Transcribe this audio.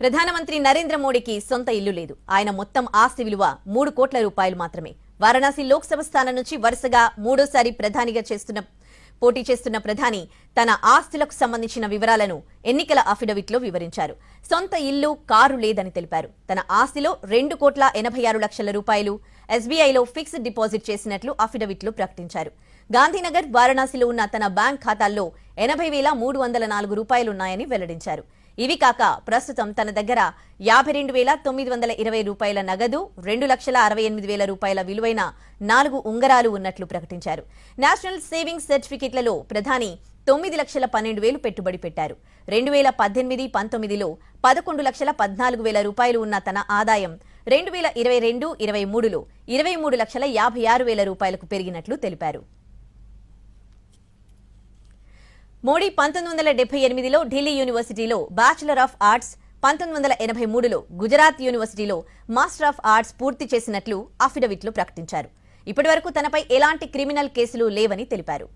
ప్రధానమంత్రి నరేంద్ర మోడీకి సొంత ఇల్లు లేదు. ఆయన మొత్తం ఆస్తి విలువ మూడు కోట్ల రూపాయలు మాత్రమే. వారణాసి లోక్సభ స్థానం నుంచి వరుసగా మూడోసారి ప్రధానిగా చేస్తున్న పోటీ చేస్తున్న ప్రధాని తన ఆస్తులకు సంబంధించిన వివరాలను ఎన్నికల అఫిడవిట్లో వివరించారు. సొంత ఇల్లు కారు లేదని తెలిపారు. తన ఆస్తిలో రెండు కోట్ల ఎనభై ఆరు లక్షల రూపాయలు ఎస్బీఐలో ఫిక్స్డ్ డిపాజిట్ చేసినట్లు అఫిడవిట్లో ప్రకటించారు. గాంధీనగర్ వారణాసిలో ఉన్న తన బ్యాంక్ ఖాతాల్లో ఎనభై వేల మూడు వందల నాలుగు రూపాయలున్నాయని వెల్లడించారు. ఇవి కాక ప్రస్తుతం తన దగ్గర యాభై రెండు వేల తొమ్మిది వందల ఇరవై రూపాయల నగదు రెండు లక్షల అరవై ఎనిమిది వేల రూపాయల విలువైన నాలుగు ఉంగరాలు ఉన్నట్లు ప్రకటించారు. నేషనల్ సేవింగ్స్ సర్టిఫికెట్లలో ప్రధాని తొమ్మిది లక్షల పన్నెండు వేలు పెట్టుబడి పెట్టారు. రెండు వేల పద్దెనిమిది పంతొమ్మిదిలో పదకొండు లక్షల పద్నాలుగు వేల రూపాయలు ఉన్న తన ఆదాయం రెండు వేల ఇరవై రెండు ఇరవై మూడులో ఇరవై మూడు లక్షల యాభై ఆరు వేల రూపాయలకు పెరిగినట్లు తెలిపారు. మోడీ పంతొమ్మిది వందల డెబ్బై ఎనిమిదిలో ఢిల్లీ యూనివర్సిటీలో బ్యాచిలర్ ఆఫ్ ఆర్ట్స్ పంతొమ్మిది వందల ఎనభై మూడులో గుజరాత్ యూనివర్సిటీలో మాస్టర్ ఆఫ్ ఆర్ట్స్ పూర్తి చేసినట్లు అఫిడవిట్లో ప్రకటించారు. ఇప్పటివరకు తనపై ఎలాంటి క్రిమినల్ కేసులు లేవని తెలిపారు.